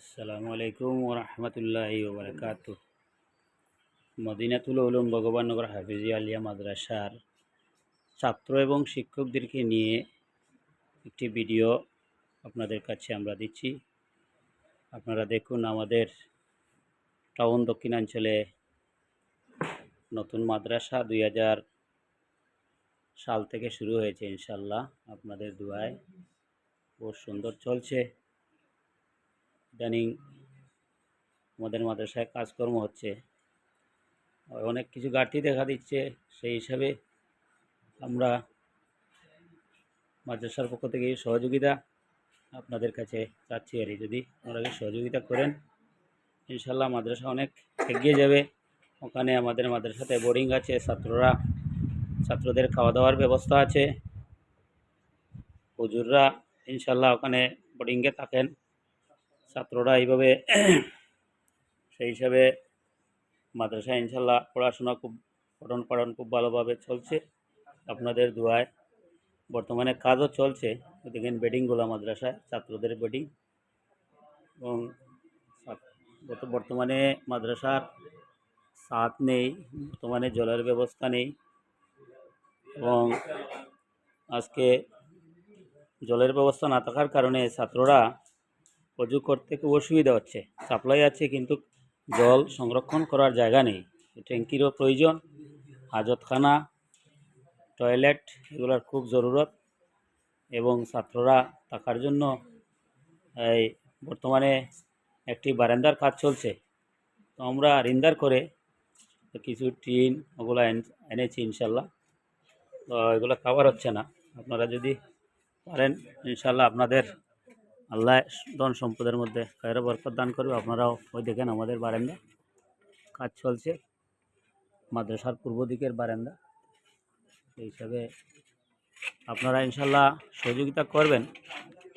আসসালামু আলাইকুম ওরহমতুল্লাহি ওবরাকাত মদিনাতুল উলুম ভগবাননগর হাফিজি আলিয়া মাদ্রাসার ছাত্র এবং শিক্ষকদেরকে নিয়ে একটি ভিডিও আপনাদের কাছে আমরা দিচ্ছি। আপনারা দেখুন আমাদের টাউন দক্ষিণাঞ্চলে নতুন মাদ্রাসা দুই হাজার সাল থেকে শুরু হয়েছে ইনশাল্লাহ আপনাদের দুয়ায় বহু সুন্দর চলছে। ইদানিং আমাদের মাদ্রাসায় কাজকর্ম হচ্ছে। অনেক কিছু ঘাটতি দেখা দিচ্ছে, সেই হিসাবে আমরা মাদ্রাসার পক্ষ থেকে সহযোগিতা আপনাদের কাছে চাচ্ছি আর। যদি আপনারা সহযোগিতা করেন ইনশাল্লাহ মাদ্রাসা অনেক এগিয়ে যাবে। ওখানে আমাদের মাদ্রাসাতে বোর্ডিং আছে, ছাত্ররা, ছাত্রদের খাওয়া দাওয়ার ব্যবস্থা আছে। হুজুররা ইনশাল্লাহ ওখানে বোর্ডিংয়ে থাকেন। ছাত্ররা এইভাবে সেই হিসাবে মাদ্রাসা ইনশাল্লাহ পড়াশোনা খুব, পঠন পাঠন খুব ভালোভাবে চলছে। আপনাদের দোয়ায় বর্তমানে কাজও চলছে। দেখেন বেডিংগুলো মাদ্রাসায়, ছাত্রদের বেডিং। এবং বর্তমানে মাদ্রাসার সাত নেই, বর্তমানে জলের ব্যবস্থা নেই। এবং আজকে জলের ব্যবস্থা না থাকার কারণে ছাত্ররা অজু করতে খুব অসুবিধা হচ্ছে। সাপ্লাই আছে কিন্তু জল সংরক্ষণ করার জায়গা নেই। ট্যাঙ্কিরও প্রয়োজন, হাজতখানা, টয়লেট এগুলোর খুব জরুরত এবং ছাত্ররা থাকার জন্য এই বর্তমানে একটি বারান্দার কাজ চলছে। তো আমরা রিন্দার করে কিছু টিন ওগুলো এন- এনেছি ইনশাল্লাহ। তো এগুলো খাবার হচ্ছে না। আপনারা যদি পারেন, ইনশাল্লাহ আপনাদের আল্লাহ ধন সম্পদের মধ্যে খায়ের বরকত দান করবে আপনারাও ওই দেখেন আমাদের বারান্দা। কাজ চলছে মাদ্রাসার পূর্ব দিকের বারান্দা। এই হিসাবে আপনারা ইনশাল্লাহ সহযোগিতা করবেন।